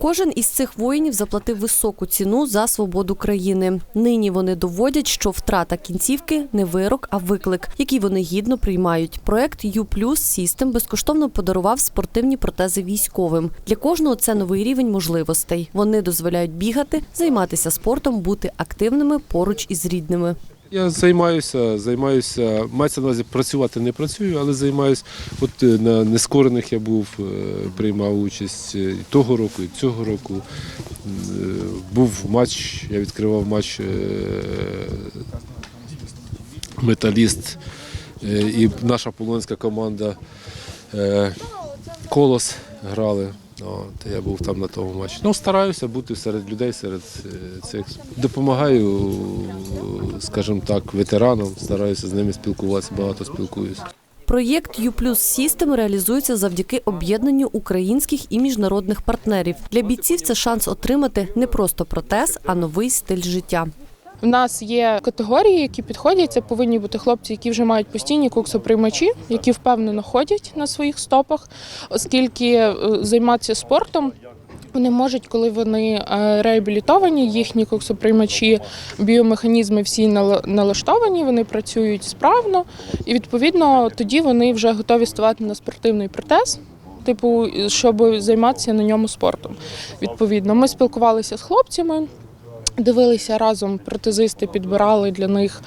Кожен із цих воїнів заплатив високу ціну за свободу країни. Нині вони доводять, що втрата кінцівки не вирок, а виклик, який вони гідно приймають. Проект U System безкоштовно подарував спортивні протези військовим. Для кожного це новий рівень можливостей. Вони дозволяють бігати, займатися спортом, бути активними поруч із рідними. Я займаюся, займаюся, мається на увазі працювати не працюю, але займаюся. От е, на нескорених я був, е, приймав участь е, і того року, і цього року. Був матч, я відкривав матч металіст і наша полонська команда Колос грали. От, я був там на тому матчі. Ну, стараюся бути серед людей, серед е, цих. Допомагаю, скажімо так, ветеранам, стараюся з ними спілкуватися, багато спілкуюся. Проєкт U System реалізується завдяки об'єднанню українських і міжнародних партнерів. Для бійців це шанс отримати не просто протез, а новий стиль життя. У нас є категорії, які підходять. Це повинні бути хлопці, які вже мають постійні куксоприймачі, які впевнено ходять на своїх стопах, оскільки е, займатися спортом. Вони можуть, коли вони е, реабілітовані, їхні коксоприймачі, біомеханізми всі нала- налаштовані, вони працюють справно, і відповідно тоді вони вже готові ставати на спортивний протез. Типу, щоб займатися на ньому спортом. Відповідно, ми спілкувалися з хлопцями, Дивилися разом протезисти, підбирали для них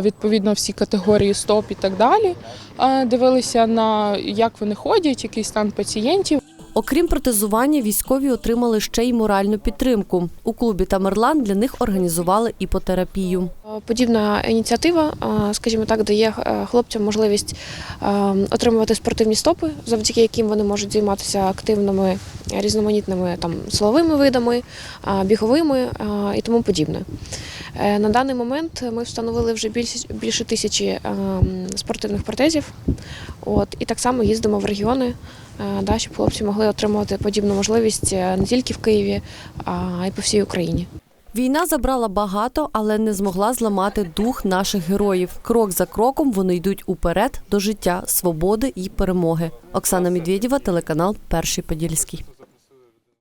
відповідно всі категорії стоп і так далі. Дивилися на як вони ходять, який стан пацієнтів. Окрім протезування, військові отримали ще й моральну підтримку. У клубі Тамерлан для них організували іпотерапію. Подібна ініціатива, скажімо так, дає е, хлопцям можливість е, отримувати спортивні стопи, завдяки яким вони можуть займатися активними е, різноманітними там силовими видами, біговими і тому подібне. Е, На даний момент ми встановили вже більше, тисячі е, спортивних протезів. От, і так само їздимо в регіони, е, да, щоб хлопці могли отримувати подібну можливість е, не тільки в Києві, а й по всій Україні. Війна забрала багато, але не змогла зламати дух наших героїв. Крок за кроком вони йдуть уперед до життя, свободи і перемоги. Оксана Медведєва, телеканал Перший Подільський.